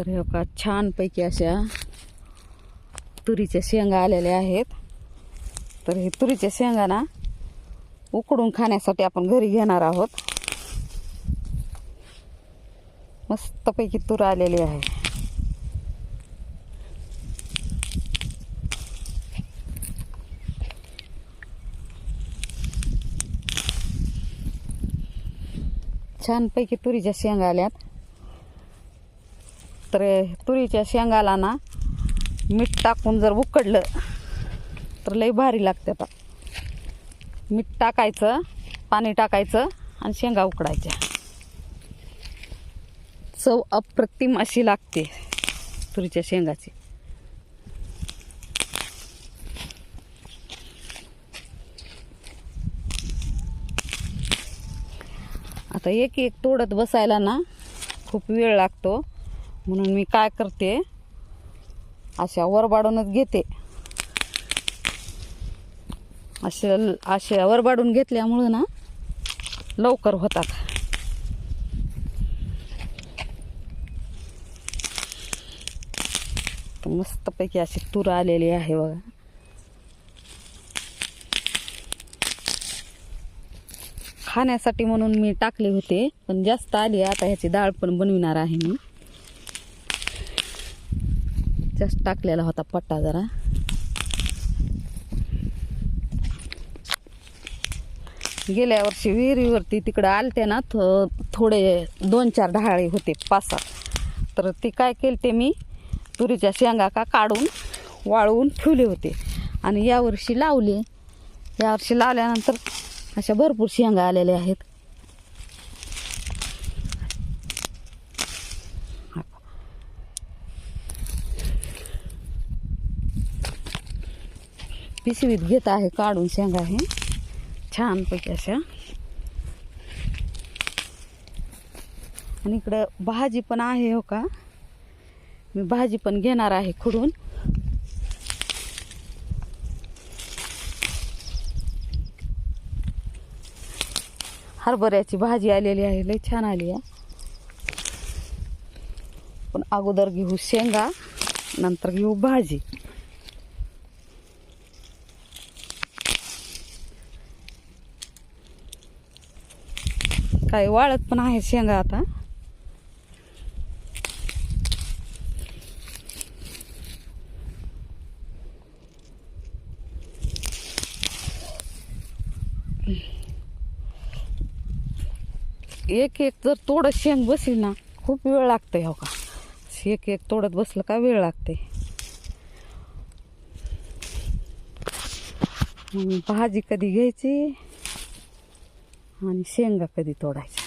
तर हे का छानपैकी अशा तुरीच्या शेंगा आलेल्या आहेत. तर हे तुरीच्या शेंगा ना उकडून खाण्यासाठी आपण घरी घेणार आहोत. मस्तपैकी तूर आलेली आहे. छानपैकी तुरीच्या शेंगा आल्यात. तर तुरीच्या शेंगाला ना मीठ टाकून जर उकडलं तर लई भारी लागते आता. मीठ टाकायचं पाणी टाकायचं आणि शेंगा उकडायच्या. चव अप्रतिम अशी लागते तुरीच्या शेंगाची. आता एक एक तोडत बसायला ना खूप वेळ लागतो. म्हणून मी काय करते अशा वरबाडूनच घेते. अशा अशा वरबाडून घेतल्यामुळं ना लवकर होतात. मस्तपैकी अशी तूर आलेली आहे बघा. खाण्यासाठी म्हणून मी टाकले होते पण जास्त आली आता ह्याची डाळ पण बनविणार आहे मी. जास्त टाकलेला होता पट्टा जरा. गेल्या वर्षी विहिरीवरती तिकडं आलते ना थो थोडे दोन चार ढाळे होते पाच सात. तर ते काय केली ते मी तुरीच्या शेंगा का काढून वाळवून ठेवले होते. आणि यावर्षी लावले. यावर्षी लावल्यानंतर अशा भरपूर शेंगा आलेल्या आहेत. पिशवीत घेत आहे काढून शेंगा हे. छानपैकी अशा. आणि इकडं भाजी पण आहे हो का? मी भाजी पण घेणार आहे खुडून. हरभऱ्याची भाजी आलेली आहे लई छान आली आहे. पण अगोदर घेऊ शेंगा नंतर घेऊ भाजी. काय वाळत पण आहे शेंगा आता. एक एक जर तोडत शेंग बसली ना खूप वेळ लागते हो का? एक एक तोडत बसलं का वेळ लागते भाजी कधी घ्यायची? आणि शेंगा कधी तोडायच्या